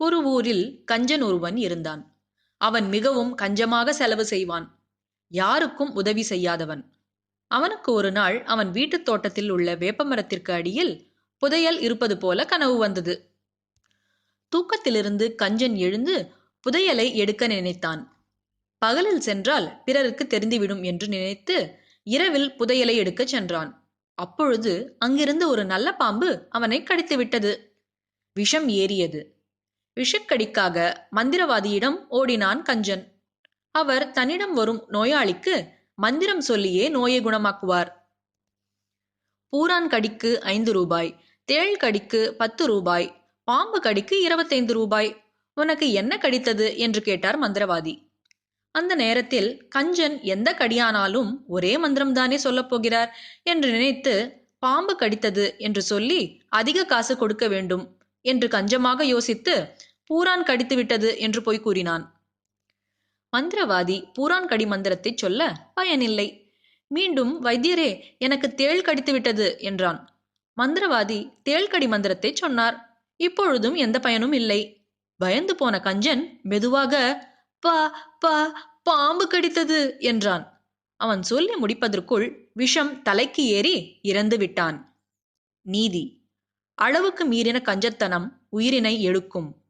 ஒரு ஊரில் கஞ்சன் ஒருவன் இருந்தான். அவன் மிகவும் கஞ்சமாக செலவு செய்வான். யாருக்கும் உதவி செய்யாதவன். அவனுக்கு ஒரு நாள் அவன் வீட்டுத் தோட்டத்தில் உள்ள வேப்பமரத்திற்கு அடியில் புதையல் இருப்பது போல கனவு வந்தது. தூக்கத்திலிருந்து கஞ்சன் எழுந்து புதையலை எடுக்க நினைத்தான். பகலில் சென்றால் பிறருக்கு தெரிந்துவிடும் என்று நினைத்து இரவில் புதையலை எடுக்கச் சென்றான். அப்பொழுது அங்கிருந்து ஒரு நல்ல பாம்பு அவனை கடித்து விட்டது விஷம் ஏறியது. விஷக்கடிக்காக மந்திரவாதியிடம் ஓடினான் கஞ்சன். அவர் தன்னிடம் வரும் நோயாளிக்கு மந்திரம் சொல்லியே நோயை குணமாக்குவார். பூரான் கடிக்கு ஐந்து ரூபாய் தேள் கடிக்கு பத்து ரூபாய் பாம்பு கடிக்கு இருபத்தைந்து ரூபாய். உனக்கு என்ன கடித்தது? என்று கேட்டார் மந்திரவாதி. அந்த நேரத்தில் கஞ்சன் எந்த கடியானாலும் ஒரே மந்திரம்தானே சொல்லப் போகிறார் என்று நினைத்து பாம்பு கடித்தது என்று சொல்லி அதிக காசு கொடுக்க வேண்டும் என்று கஞ்சமாக யோசித்து பூரான் கடித்து விட்டது என்று போய் கூறினான். மந்திரவாதி பூரான் கடி மந்திரத்தை சொல்ல பயனில்லை. மீண்டும் வைத்தியரே எனக்கு தேள் கடித்து விட்டது என்றான். மந்திரவாதி தேள் கடி மந்திரத்தை சொன்னார். இப்பொழுதும் எந்த பயனும் இல்லை. பயந்து போன கஞ்சன் மெதுவாக பா பா பாம்பு கடித்தது என்றான். அவன் சொல்லி முடிப்பதற்குள் விஷம் தலைக்கு ஏறி இறந்து விட்டான். நீதி. அளவுக்கு மீறின கஞ்சத்தனம் உயிரினை எடுக்கும்.